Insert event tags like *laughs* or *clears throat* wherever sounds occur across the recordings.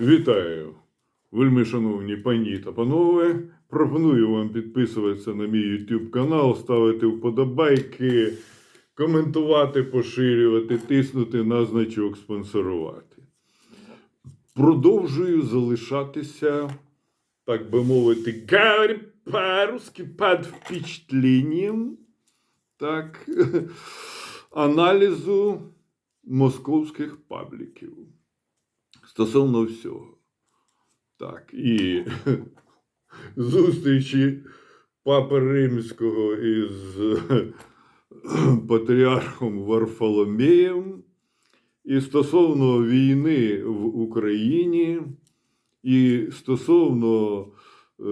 Вітаю, вельми шановні пані та панове. Пропоную вам підписуватися на мій YouTube канал, ставити вподобайки, коментувати, поширювати, тиснути на значок спонсорувати. Продовжую залишатися, так би мовити, говорю по-русски під впечатлением так, *laughs* аналізу московських пабліків стосовно всього. Так, і *laughs* зустрічі Папи Римського із *clears throat* патріархом Варфоломеєм, і стосовно війни в Україні, і стосовно е,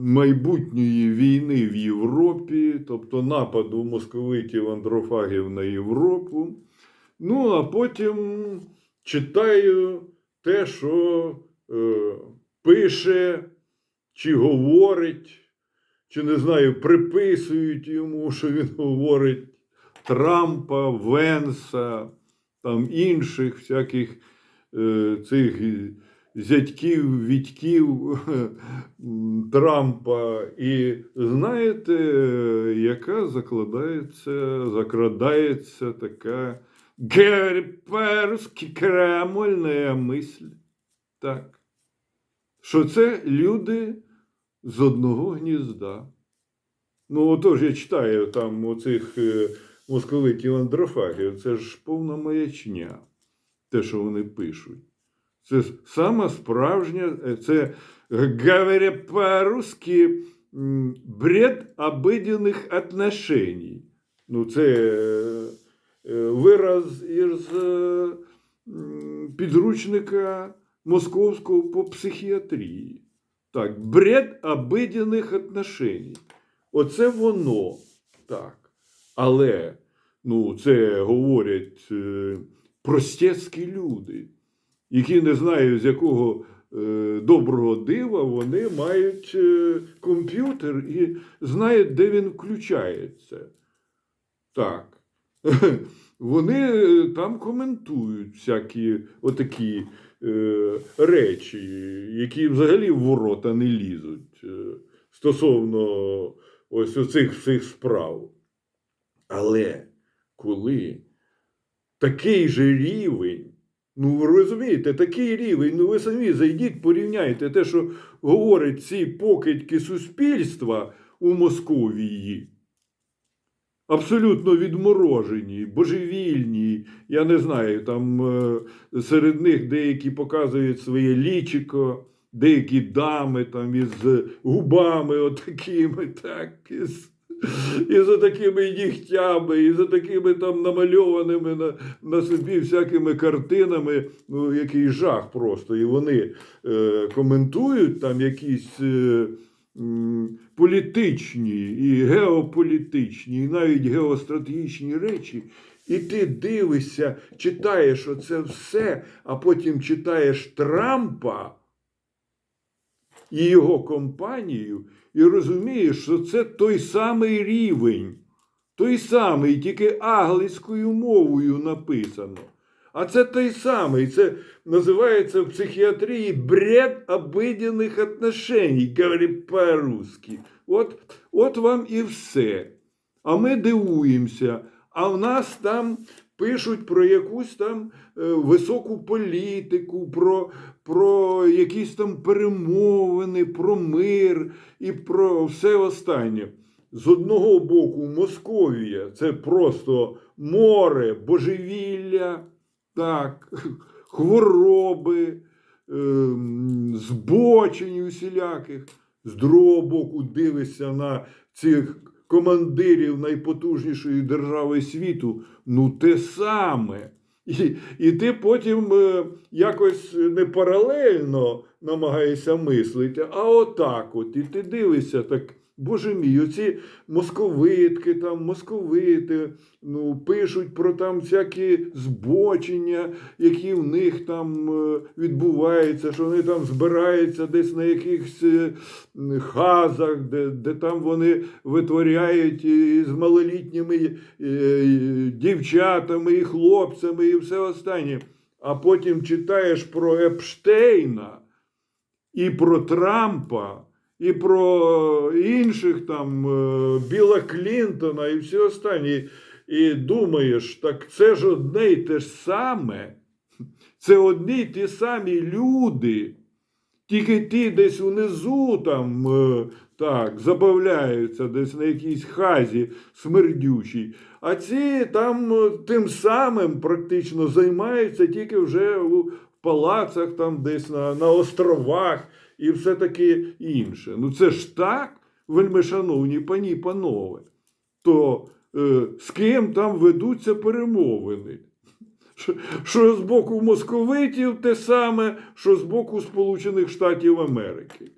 майбутньої війни в Європі, тобто нападу московитів андрофагів на Європу. Ну, а потім читаю те, що е, пише, чи говорить, чи не знаю, приписують йому, що він *laughs* говорить Трампа, Венса, там інших всяких е, цих зятьків, відьків *laughs* Трампа. І знаєте, яка закладається, закрадається така герперська крамольна мисль. Так. Що це люди з одного гнізда. Ну, отож, я читаю там оцих е, московитів андрофагів, це ж повна маячня, те, що вони пишуть. Це сама справжня, е, це, говоря по-русски, бред обыденных отношений. Ну, це е, вираз із е, підручника московського по психіатрії. Так, бред обиденних отношений. Оце воно. Так. Але ну, це говорять е, простецькі люди, які не знають, з якого е, доброго дива вони мають е, комп'ютер і знають, де він включається. Так. *laughs* Вони е, там коментують всякі отакі е, речі, які взагалі в ворота не лізуть е, стосовно ось оцих всіх справ. Але коли такий же рівень, ну ви розумієте, такий рівень, ну ви самі зайдіть, порівняйте те, що говорять ці покидьки суспільства у Московії. Абсолютно відморожені, божевільні. Я не знаю, там е, серед них деякі показують своє лічико, деякі дами там із губами отакими, так, із, із такими нігтями, із такими там намальованими на, на собі всякими картинами, ну, який жах просто. І вони е, коментують там якісь. Е, політичні і геополітичні, і навіть геостратегічні речі, і ти дивишся, читаєш оце все, а потім читаєш Трампа і його компанію, і розумієш, що це той самий рівень, той самий, тільки англійською мовою написано. А це той самий, це називається в психіатрії бред обиденних отношений, говорить по-русски. От, от вам і все. А ми дивуємося. А в нас там пишуть про якусь там е, високу політику, про, про якісь там перемовини, про мир і про все останнє. З одного боку, Московія це просто море, божевілля, так, хвороби, ем, збочень усіляких. З другого боку, дивишся на цих командирів найпотужнішої держави світу. Ну, те саме. І, і ти потім е, якось не паралельно намагаєшся мислити, а отак от. І ти дивишся так. Боже мій, оці московитки, там, московити, ну, пишуть про там всякі збочення, які в них там е, відбуваються, що вони там збираються десь на якихось е, хазах, де, де там вони витворяють з малолітніми е, дівчатами і хлопцями, і все останнє. а потім читаєш про Епштейна і про Трампа, і про інших там е, Біла Клінтона і всі останні. І думаєш, так це ж одне й те ж саме. Це одні й ті самі люди. Тільки ті десь унизу там е, так, забавляються, десь на якійсь хазі смердючій. А ці там е, тим самим практично займаються тільки вже у палацах, там десь на, на островах і все таке інше. Ну це ж так, вельми шановні пані і панове. То е, з ким там ведуться перемовини? Що- з боку московитів те саме, що з боку Сполучених Штатів Америки.